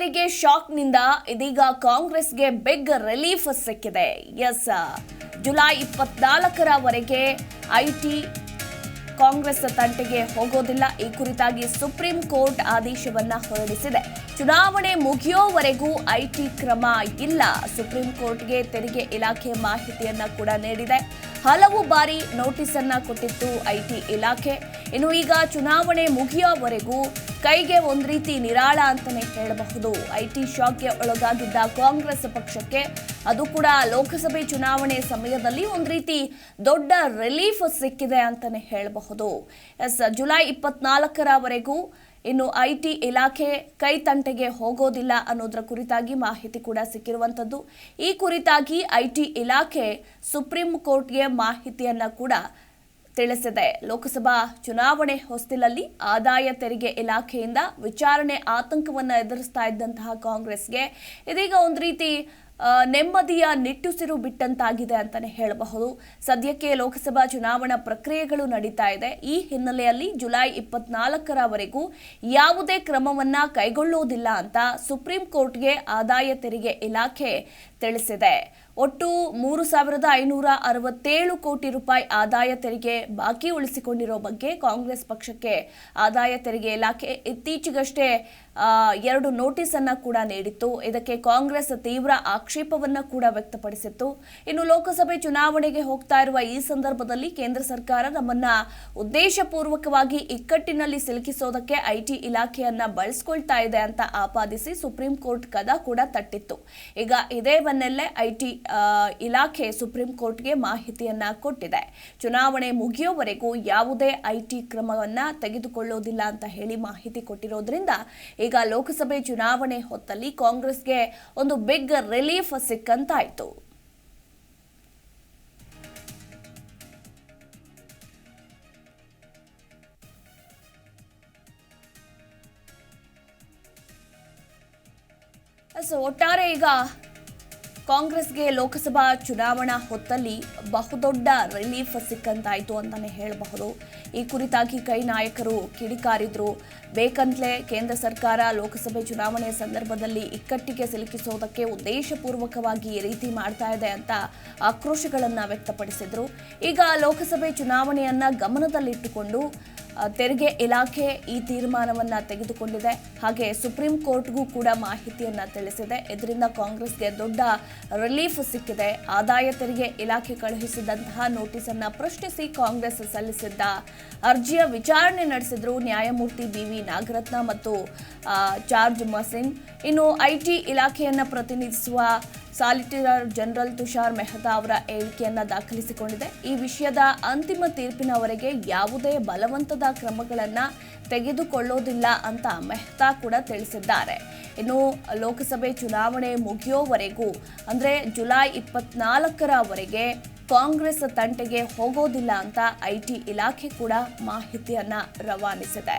ತೆರಿಗೆ ಶಾಕ್ನಿಂದ ಇದೀಗ ಕಾಂಗ್ರೆಸ್ಗೆ ಬಿಗ್ ರಿಲೀಫ್ ಸಿಕ್ಕಿದೆ. ಎಸ್, ಜುಲೈ ಇಪ್ಪತ್ನಾಲ್ಕರವರೆಗೆ ಐಟಿ ಕಾಂಗ್ರೆಸ್ ತಂಟೆಗೆ ಹೋಗೋದಿಲ್ಲ. ಈ ಕುರಿತಾಗಿ ಸುಪ್ರೀಂ ಕೋರ್ಟ್ ಆದೇಶವನ್ನ ಹೊರಡಿಸಿದೆ. ಚುನಾವಣೆ ಮುಗಿಯೋವರೆಗೂ ಐಟಿ ಕ್ರಮ ಇಲ್ಲ. ಸುಪ್ರೀಂ ಕೋರ್ಟ್ಗೆ ತೆರಿಗೆ ಇಲಾಖೆ ಮಾಹಿತಿಯನ್ನ ಕೂಡ ನೀಡಿದೆ. ಹಲವು ಬಾರಿ ನೋಟಿಸ್ ಅನ್ನ ಕೊಟ್ಟಿತ್ತು ಐಟಿ ಇಲಾಖೆ. ಇನ್ನು ಈಗ ಚುನಾವಣೆ ಮುಗಿಯೋವರೆಗೂ ಕೈಗೆ ಒಂದು ರೀತಿ ನಿರಾಳ ಅಂತಲೇ ಹೇಳಬಹುದು ಐಟಿ ಶಾಕ್ಗೆ ಒಳಗಾಗಿದ್ದ ಕಾಂಗ್ರೆಸ್ ಪಕ್ಷಕ್ಕೆ ಅದು ಕೂಡ ಲೋಕಸಭೆ ಚುನಾವಣೆ ಸಮಯದಲ್ಲಿ ಒಂದು ರೀತಿ ದೊಡ್ಡ ರಿಲೀಫ್ ಸಿಕ್ಕಿದೆ ಅಂತಲೇ ಹೇಳಬಹುದು. ಎಸ್, ಜುಲೈ ಇಪ್ಪತ್ನಾಲ್ಕರವರೆಗೂ ಇನ್ನು ಐಟಿ ಇಲಾಖೆ ಕೈ ತಂಟೆಗೆ ಹೋಗೋದಿಲ್ಲ ಅನ್ನೋದರ ಕುರಿತಾಗಿ ಮಾಹಿತಿ ಕೂಡ ಸಿಕ್ಕಿರುವಂಥದ್ದು ಈ ಕುರಿತಾಗಿ ಐಟಿ ಇಲಾಖೆ ಸುಪ್ರೀಂ ಕೋರ್ಟ್ಗೆ ಮಾಹಿತಿಯನ್ನ ಕೂಡ ತಿಳಿಸಿದೆ. ಲೋಕಸಭಾ ಚುನಾವಣೆ ಹೊಸ್ತಿಲಲ್ಲಿ ಆದಾಯ ತೆರಿಗೆ ಇಲಾಖೆಯಿಂದ ವಿಚಾರಣೆ ಆತಂಕವನ್ನು ಎದುರಿಸ್ತಾ ಇದ್ದಂತಹ ಕಾಂಗ್ರೆಸ್ಗೆ ಇದೀಗ ಒಂದು ರೀತಿ ನೆಮ್ಮದಿಯ ನಿಟ್ಟುಸಿರು ಬಿಟ್ಟಂತಾಗಿದೆ ಅಂತಾನೆ ಹೇಳಬಹುದು. ಸದ್ಯಕ್ಕೆ ಲೋಕಸಭಾ ಚುನಾವಣಾ ಪ್ರಕ್ರಿಯೆಗಳು ನಡೀತಾ ಇದೆ. ಈ ಹಿನ್ನೆಲೆಯಲ್ಲಿ ಜುಲೈ ಇಪ್ಪತ್ನಾಲ್ಕರವರೆಗೂ ಯಾವುದೇ ಕ್ರಮವನ್ನ ಕೈಗೊಳ್ಳುವುದಿಲ್ಲ ಅಂತ ಸುಪ್ರೀಂ ಕೋರ್ಟ್ಗೆ ಆದಾಯ ತೆರಿಗೆ ಇಲಾಖೆ ತಿಳಿಸಿದೆ. ಒಟ್ಟು ಮೂರು ಸಾವಿರದ ಐನೂರ ಅರವತ್ತೇಳು ಕೋಟಿ ರೂಪಾಯಿ ಆದಾಯ ತೆರಿಗೆ ಬಾಕಿ ಉಳಿಸಿಕೊಂಡಿರೋ ಬಗ್ಗೆ ಕಾಂಗ್ರೆಸ್ ಪಕ್ಷಕ್ಕೆ ಆದಾಯ ತೆರಿಗೆ ಇಲಾಖೆ ಇತ್ತೀಚೆಗಷ್ಟೇ ಎರಡು ನೋಟಿಸ್ ಅನ್ನ ಕೂಡ ನೀಡಿತ್ತು. ಇದಕ್ಕೆ ಕಾಂಗ್ರೆಸ್ ತೀವ್ರ ಆಕ್ಷೇಪವನ್ನ ಕೂಡ ವ್ಯಕ್ತಪಡಿಸಿತ್ತು. ಇನ್ನು ಲೋಕಸಭೆ ಚುನಾವಣೆಗೆ ಹೋಗ್ತಾ ಇರುವ ಈ ಸಂದರ್ಭದಲ್ಲಿ ಕೇಂದ್ರ ಸರ್ಕಾರ ನಮ್ಮನ್ನ ಉದ್ದೇಶಪೂರ್ವಕವಾಗಿ ಇಕ್ಕಟ್ಟಿನಲ್ಲಿ ಸಿಲುಕಿಸೋದಕ್ಕೆ ಐಟಿ ಇಲಾಖೆಯನ್ನ ಬಳಸ್ಕೊಳ್ತಾ ಇದೆ ಅಂತ ಆಪಾದಿಸಿ ಸುಪ್ರೀಂ ಕೋರ್ಟ್ ಕದ ಕೂಡ ತಟ್ಟಿತ್ತು. ಈಗ ಇದೇ ಬೆನ್ನಲ್ಲೇ ಐಟಿ ಇಲಾಖೆ ಸುಪ್ರೀಂ ಕೋರ್ಟ್ಗೆ ಮಾಹಿತಿಯನ್ನ ಕೊಟ್ಟಿದೆ. ಚುನಾವಣೆ ಮುಗಿಯೋವರೆಗೂ ಯಾವುದೇ ಐಟಿ ಕ್ರಮವನ್ನ ತೆಗೆದುಕೊಳ್ಳೋದಿಲ್ಲ ಅಂತ ಹೇಳಿ ಮಾಹಿತಿ ಕೊಟ್ಟಿರೋದ್ರಿಂದ ಈಗ ಲೋಕಸಭೆ ಚುನಾವಣೆ ಹೊತ್ತಲ್ಲಿ ಕಾಂಗ್ರೆಸ್ಗೆ ಒಂದು ಬಿಗ್ ರಿಲೀಫ್ ಸಿಕ್ಕಂತಾಯ್ತು. ಸೊ, ಒಟ್ಟಾರೆ ಈಗ ಕಾಂಗ್ರೆಸ್ಗೆ ಲೋಕಸಭಾ ಚುನಾವಣಾ ಹೊತ್ತಲ್ಲಿ ಬಹುದೊಡ್ಡ ರಿಲೀಫ್ ಸಿಕ್ಕಂತಾಯಿತು ಅಂತಲೇ ಹೇಳಬಹುದು. ಈ ಕುರಿತಾಗಿ ಕೈ ನಾಯಕರು ಕಿಡಿಕಾರಿದ್ರು. ಬೇಕಂತಲೇ ಕೇಂದ್ರ ಸರ್ಕಾರ ಲೋಕಸಭೆ ಚುನಾವಣೆಯ ಸಂದರ್ಭದಲ್ಲಿ ಇಕ್ಕಟ್ಟಿಗೆ ಸಿಲುಕಿಸೋದಕ್ಕೆ ಉದ್ದೇಶಪೂರ್ವಕವಾಗಿ ಈ ರೀತಿ ಮಾಡ್ತಾ ಇದೆ ಅಂತ ಆಕ್ರೋಶಗಳನ್ನು ವ್ಯಕ್ತಪಡಿಸಿದರು. ಈಗ ಲೋಕಸಭೆ ಚುನಾವಣೆಯನ್ನ ಗಮನದಲ್ಲಿಟ್ಟುಕೊಂಡು ತೆರಿಗೆ ಇಲಾಖೆ ಈ ತೀರ್ಮಾನವನ್ನು ತೆಗೆದುಕೊಂಡಿದೆ. ಹಾಗೆ ಸುಪ್ರೀಂ ಕೋರ್ಟ್ಗೂ ಕೂಡ ಮಾಹಿತಿಯನ್ನ ತಿಳಿಸಿದೆ. ಇದರಿಂದ ಕಾಂಗ್ರೆಸ್ಗೆ ದೊಡ್ಡ ರಿಲೀಫ್ ಸಿಕ್ಕಿದೆ. ಆದಾಯ ತೆರಿಗೆ ಇಲಾಖೆ ಕಳುಹಿಸಿದಂತಹ ನೋಟಿಸ್ ಅನ್ನ ಪ್ರಶ್ನಿಸಿ ಕಾಂಗ್ರೆಸ್ ಸಲ್ಲಿಸಿದ್ದ ಅರ್ಜಿಯ ವಿಚಾರಣೆ ನಡೆಸಿದ್ರು ನ್ಯಾಯಮೂರ್ತಿ ಬಿ ವಿ ನಾಗರತ್ನ ಮತ್ತು ಚಾರ್ಜ್ ಮಸಿನ್. ಇನ್ನು ಐಟಿ ಇಲಾಖೆಯನ್ನು ಪ್ರತಿನಿಧಿಸುವ ಸಾಲಿಸಿಟರ್ ಜನರಲ್ ತುಷಾರ್ ಮೆಹ್ತಾ ಅವರ ಹೇಳಿಕೆಯನ್ನ ದಾಖಲಿಸಿಕೊಂಡಿದೆ. ಈ ವಿಷಯದ ಅಂತಿಮ ತೀರ್ಪಿನವರೆಗೆ ಯಾವುದೇ ಬಲವಂತದ ಕ್ರಮಗಳನ್ನ ತೆಗೆದುಕೊಳ್ಳೋದಿಲ್ಲ ಅಂತ ಮೆಹ್ತಾ ಕೂಡ ತಿಳಿಸಿದ್ದಾರೆ. ಇನ್ನು ಲೋಕಸಭೆ ಚುನಾವಣೆ ಮುಗಿಯೋವರೆಗೂ, ಅಂದರೆ ಜುಲೈ ಇಪ್ಪತ್ನಾಲ್ಕರವರೆಗೆ ಕಾಂಗ್ರೆಸ್ ತಂಟೆಗೆ ಹೋಗೋದಿಲ್ಲ ಅಂತ ಐಟಿ ಇಲಾಖೆ ಕೂಡ ಮಾಹಿತಿಯನ್ನ ರವಾನಿಸಿದೆ.